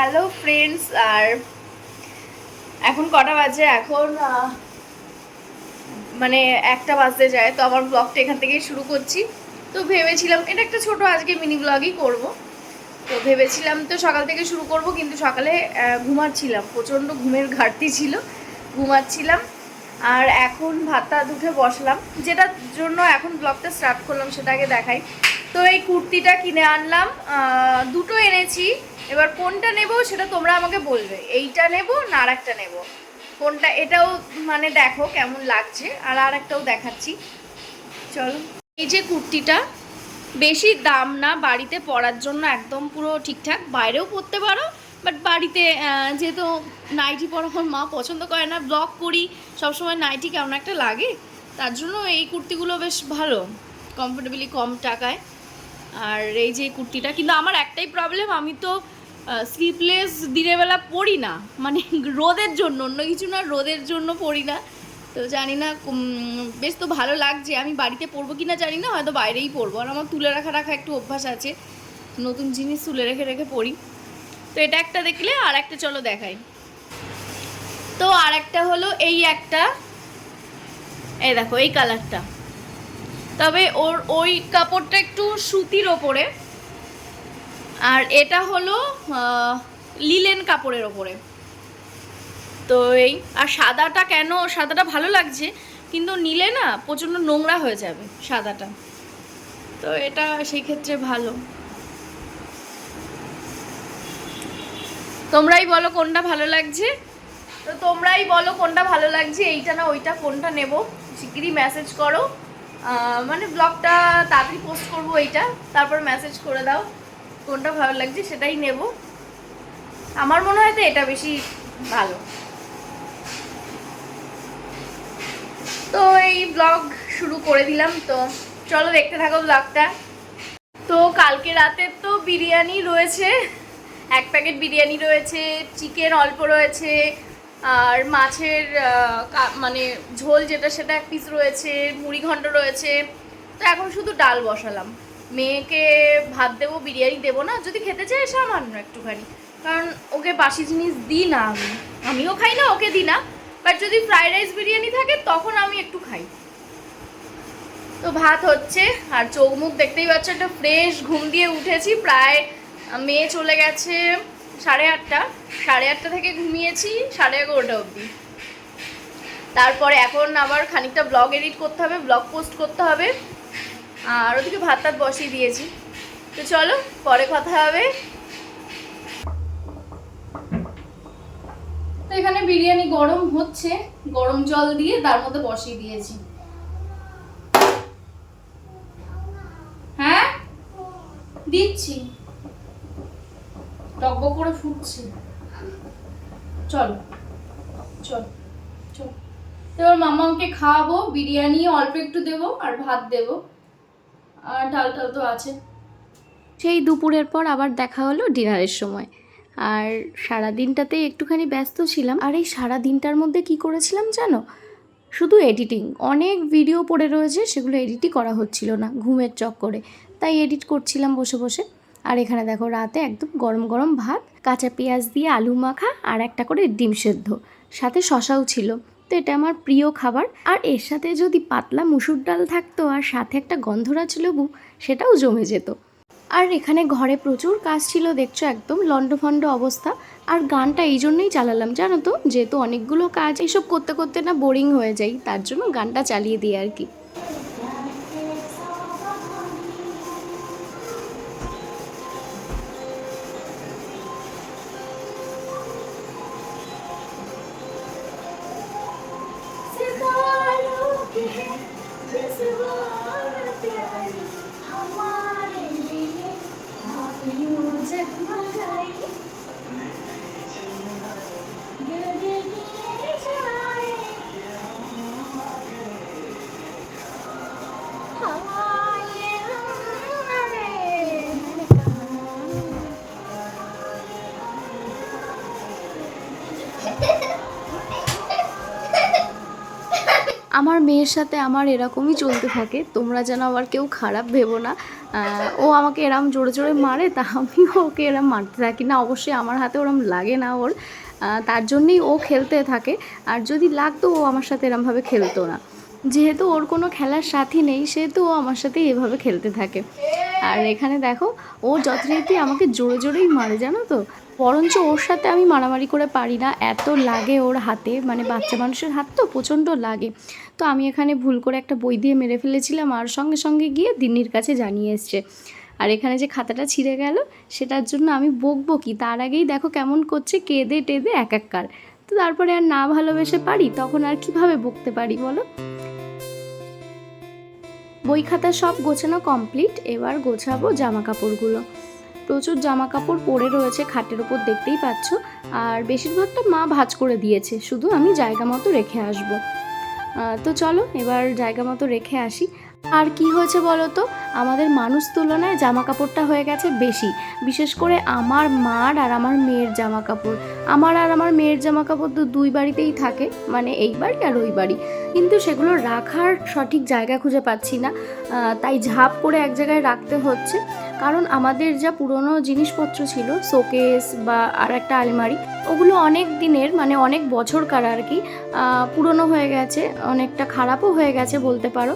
Hello friends আর এখন কটা বাজে? এখন মানে একটা বাজতে যায়, তো আমার ব্লগটা এখান থেকেই শুরু করছি। তো ভেবেছিলাম, এটা একটা ছোট আজকে মিনি ব্লগই করব। তো ভেবেছিলাম তো সকাল থেকে শুরু করব, কিন্তু সকালে ঘুমাচ্ছিলাম। প্রচণ্ড ঘুমের ঘাটতি ছিল, ঘুমাচ্ছিলাম। আর এখন ভাতটা উঠে বসলাম। যেটার জন্য এখন ব্লগটা স্টার্ট করলাম সেটাকে দেখাই। তো এই কুর্তিটা কিনে আনলাম। দুটো এনেছি। এবার কোনটা নেব সেটা তোমরা আমাকে বলবে। এইটা নেব না আর একটা নেব? কোনটা? এটাও মানে দেখো কেমন লাগছে। আর আর একটাও দেখাচ্ছি। চলো। এই যে কুর্তিটা, বেশি দাম না, বাড়িতে পরার জন্য একদম পুরো ঠিকঠাক। বাইরেও পরতে পারো বাট বাড়িতে যেহেতু নাইটি পরা মা পছন্দ করে না ব্লগ করি, সবসময় নাইটি কেমন একটা লাগে, তার জন্য এই কুর্তিগুলো বেশ ভালো কমফোর্টেবলি কম টাকায়। আর এই যে কুর্তিটা, কিন্তু আমার একটাই প্রবলেম আমি তো স্লিপলেস দিনের বেলা পরি না। মানে রোদের জন্য, অন্য কিছু না, রোদের জন্য পরি না। তো জানি না বেশ তো ভালো লাগছে। আমি বাড়িতে পরবো কি না জানি না, হয়তো বাইরেই পরবো। আর আমার তুলে রাখা রাখা একটু অভ্যাস আছে। নতুন জিনিস তুলে রেখে রেখে পরি। তো এটা একটা দেখলে, আর একটা চলো দেখাই। তো আর একটা হলো এই একটা। এই দেখো, এই কালারটা তবে ওর ওই কাপড়টা একটু সুতির ওপরে। আর এটা হলো লিলেন কাপড়ের ওপরে। তো এই, আর সাদাটা কেন, সাদাটা ভালো লাগছে, কিন্তু নিলে না প্রচণ্ড নোংরা হয়ে যাবে সাদাটা। তো এটা সেই ক্ষেত্রে ভালো। তোমরাই বলো কোনটা ভালো লাগছে? তো তোমরাই বলো কোনটা ভালো লাগছে, এইটা না, ওইটা কোনটা নেব? শিগগিরই মেসেজ করো। মানে ব্লগটা তাড়াতাড়ি পোস্ট করব এইটা, তারপর মেসেজ করে দাও, কোনটা ভালো লাগছে সেটাই নেব। আমার মনে হয় তো এটা বেশি ভালো। তো এই ব্লগ শুরু করে দিলাম, তো চলো দেখতে থাকো ব্লগটা তো কালকে রাতে তো বিরিয়ানি রয়েছে, এক প্যাকেট বিরিয়ানি রয়েছে, চিকেন অল্প রয়েছে আর মাছের মানে ঝোল যেটা, সেটা এক পিস রয়েছে, মুড়ি ঘন্ট রয়েছে। তো এখন শুধু ডাল বসালাম। মেয়েকে ভাত দেবো, বিরিয়ানি দেবো না, যদি খেতে চায় সামান্য একটুখানি। কারণ ওকে বাসি জিনিস দিই না আমি। আমিও খাই না, ওকে দিই না। বাট যদি ফ্রাইড রাইস বিরিয়ানি থাকে, তখন আমি একটু খাই। তো ভাত হচ্ছে, আর চোখ মুখ দেখতেই পাচ্ছ, একটা ফ্রেশ ঘুম দিয়ে উঠেছি। প্রায় মেয়ে চলে গেছে সাড়ে আটটা সাড়ে আটটা থেকে ঘুমিয়েছি, সাড়ে এগারোটা অবধি। তারপরে এখন আবার খানিকটা ব্লগ এডিট করতে হবে ব্লগ পোস্ট করতে হবে। আর ওদিকে ভাত টাত বসিয়ে দিয়েছি। তো চলো, পরে কথা হবে। তো এখানে বিরিয়ানি গরম হচ্ছে, গরম জল দিয়ে তার মধ্যে বসিয়ে দিয়েছি। হ্যাঁ? দিচ্ছি। টকবক করে ফুটছে। চল চল চল। এবার মামাকে খাওয়াবো, বিরিয়ানি অল্প একটু দেবো আর ভাত দেবো। আর ডাল টাল তো আছে। সেই দুপুরের পর আবার দেখা হলো ডিনারের সময়। আর সারা দিনটাতে একটুখানি ব্যস্ত ছিলাম। আর এই সারা দিনটার মধ্যে কি করেছিলাম জানো? শুধু এডিটিং অনেক ভিডিও পড়ে রয়েছে, সেগুলো এডিটই করা হচ্ছিল না, ঘুমের চক্করে। তাই এডিট করছিলাম বসে বসে। আর এখানে দেখো রাতে একদম গরম গরম ভাত, কাঁচা পেঁয়াজ দিয়ে আলু মাখা আর একটা করে ডিম সেদ্ধ। সাথে শশাও ছিল। তো এটা আমার প্রিয় খাবার। আর এর সাথে যদি পাতলা মুসুর ডাল থাকতো আর সাথে একটা গন্ধরাজ লেবু, সেটাও জমে যেত। আর এখানে ঘরে প্রচুর কাজ ছিল, দেখছ একদম লন্ডভন্ড অবস্থা। আর গানটা এই জন্যই চালালাম, জানো তো? যেহেতু অনেকগুলো কাজ, এসব করতে করতে না বোরিং হয়ে যাই, তার জন্য গানটা চালিয়ে দিই আর কি। Come on, guys. মেয়ের সাথে আমার এরকমই চলতে থাকে। তোমরা যেন আবার কেউ খারাপ ভেবো না। ও আমাকে এরম জোরে জোরে মারে, তা আমি ওকে এরম মারতে থাকি না। অবশ্যই আমার হাতে ওরম লাগে না ওর। তার জন্যেই ও খেলতে থাকে। আর যদি লাগতো, ও আমার সাথে এরমভাবে খেলতো না। যেহেতু ওর কোনো খেলার সাথী নেই, সেহেতু ও আমার সাথে এভাবে খেলতে থাকে। আর এখানে দেখো, ও যথারীতি আমাকে জোরে জোরেই মারে, জানো তো? বরঞ্চ ওর সাথে আমি মারামারি করে পারি না। এত লাগে ওর হাতে মানে বাচ্চা মানুষের হাত তো প্রচণ্ড লাগে। তো আমি এখানে ভুল করে একটা বই দিয়ে মেরে ফেলেছিলাম, আর সঙ্গে সঙ্গে গিয়ে দিন্নির কাছে জানিয়ে এসছে। আর এখানে যে খাতাটা ছিঁড়ে গেল, সেটার জন্য আমি বকবো কি? তার আগেই দেখো কেমন করছে, কেঁদে টেদে এক এক কার। তো তারপরে আর না ভালোবেসে পারি, তখন আর কীভাবে বকতে পারি বলো? বই খাতা সব গোছানো কমপ্লিট এবার গোছাবো জামা কাপড়গুলো প্রচুর জামা কাপড় পরে রয়েছে খাটের ওপর দেখতেই পাচ্ছ। আর বেশিরভাগটা মা ভাজ করে দিয়েছে, শুধু আমি জায়গা মতো রেখে আসব। তো চলো, এবার জায়গা মতো রেখে আসি। আর কি হয়েছে বলো তো? আমাদের মানুষ তুলনায় জামা কাপড়টা হয়ে গেছে বেশি। বিশেষ করে আমার মার আর আমার মেয়ের জামা কাপড় আমার আর আমার মেয়ের জামা কাপড় তো দুই বাড়িতেই থাকে মানে এই বাড়ি আর ওই বাড়ি। কিন্তু সেগুলো রাখার সঠিক জায়গা খুঁজে পাচ্ছি না। তাই ঝাঁপ করে এক জায়গায় রাখতে হচ্ছে। কারণ আমাদের যা পুরনো জিনিসপত্র ছিল, শোকেস বা আর একটা আলমারি, ওগুলো অনেক দিনের মানে অনেক বছরকার আর কি পুরনো হয়ে গেছে, অনেকটা খারাপও হয়ে গেছে বলতে পারো।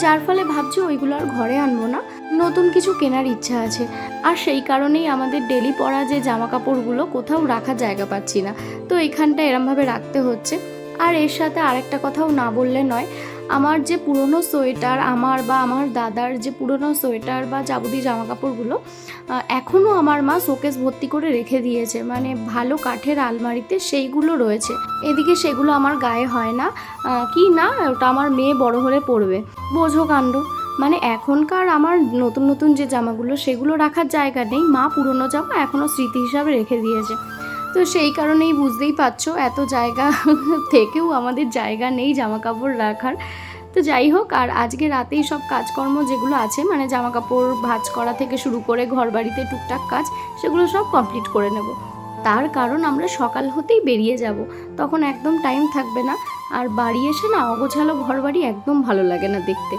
যার ফলে ভাবছি ওইগুলো আর ঘরে আনব না। নতুন কিছু কেনার ইচ্ছা আছে। আর সেই কারণেই আমাদের ডেলি পরা যে জামা কাপড়গুলো কোথাও রাখার জায়গা পাচ্ছি না। তো এখানটা এরমভাবে রাখতে হচ্ছে। আর এর সাথে আরেকটা কথাও না বললে নয় আমার যে পুরনো সোয়েটার, আমার বা আমার দাদার যে পুরনো সোয়েটার বা যাবতীয় জামা কাপড়গুলো এখনও আমার মা শোকেস ভর্তি করে রেখে দিয়েছে। মানে ভালো কাঠের আলমারিতে সেইগুলো রয়েছে। এদিকে সেগুলো আমার গায়ে হয় না। কি না, ওটা আমার মেয়ে বড় হলে পরবে। বোঝো কাণ্ড। মানে এখনকার আমার নতুন নতুন যে জামাগুলো, সেগুলো রাখার জায়গা নেই। মা পুরনো জামা এখনও স্মৃতি হিসাবে রেখে দিয়েছে। তো সেই কারণেই বুঝতেই পারছ, এত জায়গা থেকেও আমাদের জায়গা নেই জামা কাপড় রাখার। তো যাই হোক, আর আজকে রাতেই সব কাজকর্ম যেগুলো আছে মানে জামা কাপড় ভাঁজ করা থেকে শুরু করে ঘর বাড়িতে টুকটাক কাজ, সেগুলো সব কমপ্লিট করে নেব। তার কারণ আমরা সকাল হতেই বেরিয়ে যাব, তখন একদম টাইম থাকবে না। আর বাড়ি এসে না অগোছালো ঘর বাড়ি একদম ভালো লাগে না দেখতে।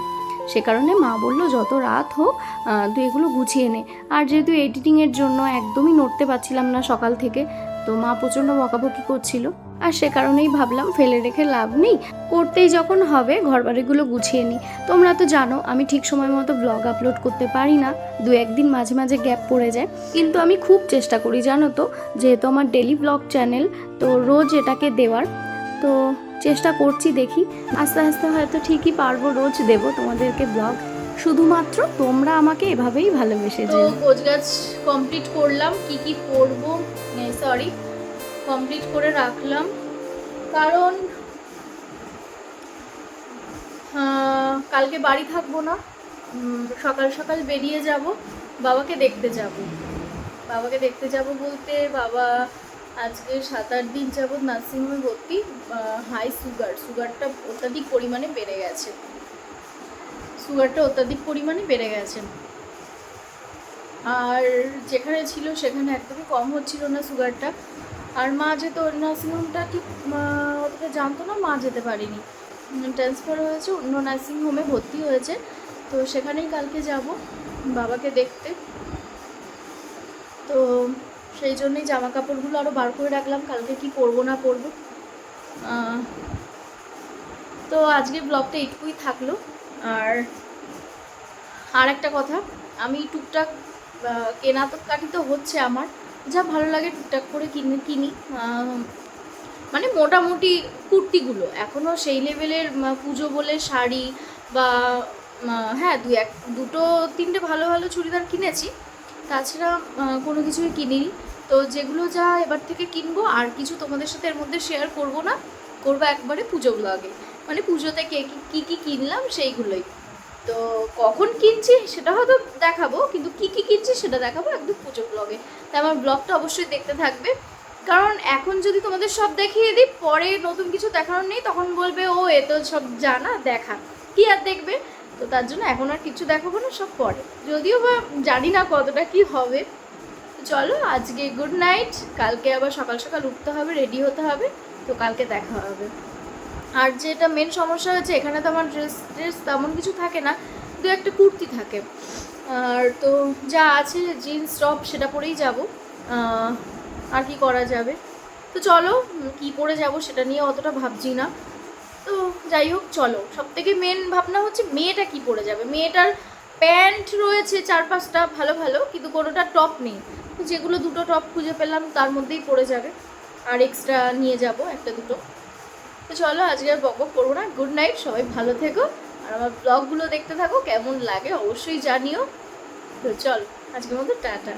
সে কারণে মা বলল, যত রাত হোক তুই এগুলো গুছিয়ে নে। আর যেহেতু এডিটিংয়ের জন্য একদমই নড়তে পারছিলাম না সকাল থেকে তো মা প্রচণ্ড বকাবকি করছিল। আর সে কারণেই ভাবলাম ফেলে রেখে লাভ নেই। করতেই যখন হবে, ঘরবাড়িগুলো গুছিয়ে নিই তোমরা তো জানো, আমি ঠিক সময় মতো ব্লগ আপলোড করতে পারি না। দু একদিন মাঝে মাঝে গ্যাপ পড়ে যায়। কিন্তু আমি খুব চেষ্টা করি, জানো তো, যেহেতু আমার ডেলি ব্লগ চ্যানেল তো রোজ এটাকে দেওয়ার। তো চেষ্টা করছি দেখি। আস্তে আস্তে হয়তো ঠিকই পারব রোজ দেবো তোমাদেরকে ব্লগ শুধুমাত্র তোমরা আমাকে এভাবেই ভালোবেসে যেও। গোছ গাছ কমপ্লিট করলাম, কি কি করব? সরি কমপ্লিট করে রাখলাম। কারণ কালকে বাড়ি থাকব না সকাল সকাল বেরিয়ে যাব, বাবাকে দেখতে যাব। বাবাকে দেখতে যাব বলতে বাবা আজকে সাত আট দিন যাবৎ নার্সিংহোমে ভর্তি হাই সুগার সুগারটা অত্যাধিক পরিমাণে বেড়ে গেছে। সুগারটা অত্যাধিক পরিমাণে বেড়ে গেছে। আর যেখানে ছিল সেখানে একদমই কম হচ্ছিল না সুগারটা। আর মা ওই নার্সিংহোমটা ঠিক অতটা জানতো না, মা যেতে পারিনি। ট্রান্সফার হয়েছে, অন্য নার্সিংহোমে ভর্তি হয়েছে। তো সেখানেই কালকে যাব, বাবাকে দেখতে। তো সেই জন্যই জামা কাপড়গুলো আরও বার করে রাখলাম, কালকে কি পরবো না পরবো। তো আজকে ব্লগটা এইটুকুই থাকল। আর আর একটা কথা, আমি টুকটাক কেনা তো কাটি তো হচ্ছে আমার। যা ভালো লাগে টুকটাক করে কিনে, কিনি। মানে মোটামুটি কুর্তিগুলো। এখনও সেই লেভেলের পুজো বলে শাড়ি বা হ্যাঁ দু এক, দুটো, তিনটে ভালো ভালো চুড়িদার কিনেছি। তাছাড়া কোনো কিছুই কিনিনি। তো যেগুলো যা এবার থেকে কিনবো, আর কিছু তোমাদের সাথে এর মধ্যে শেয়ার করব না, করব একবারে পুজো ব্লগে মানে পুজোতে কী, কি কি কিনলাম সেইগুলোই। তো কখন কিনছি সেটা হয়তো দেখাবো, কিন্তু কি কি কিনছি সেটা দেখাবো একদম পুজো ব্লগে তাই আমার ব্লগটা অবশ্যই দেখতে থাকবে। কারণ এখন যদি তোমাদের সব দেখিয়ে দিই, পরে নতুন কিছু দেখানোর নেই, তখন বলবে, ও, এ তো সব জানা দেখা। কি আর দেখবে? তো তার জন্য এখন আর কিছু দেখাবো না, সব পরে। যদিও বা জানি না কতটা কি হবে। চলো, আজকে গুড নাইট কালকে আবার সকাল সকাল উঠতে হবে রেডি হতে হবে। তো কালকে দেখা হবে। আর যেটা মেন সমস্যা হচ্ছে এখানে তো আমার ড্রেস ড্রেস তেমন কিছু থাকে না, দু একটা কুর্তি থাকে। আর তো যা আছে জিন্স টপ সেটা পরেই যাব। আর কি করা যাবে? তো চলো কি পরে যাব সেটা নিয়ে অতটা ভাবছি না। তো যাই হোক, চলো। সব থেকে মেন ভাবনা হচ্ছে মেয়েটা কি পরে যাবে। মেয়েটার প্যান্ট রয়েছে চার পাঁচটা, ভালো ভালো, কিন্তু কোনোটা টপ নেই। যেগুলো দুটো টপ খুঁজে পেলাম, তার মধ্যেই পড়ে যাবে। আর এক্সট্রা নিয়ে যাব, একটা দুটো। তো চলো, আজকে আর বকবক বক করব না। গুড নাইট সবাই ভালো থেকো। আর আমার ব্লগগুলো দেখতে থাকো, কেমন লাগে অবশ্যই জানিও। তো চল, আজকের মতো টাটা।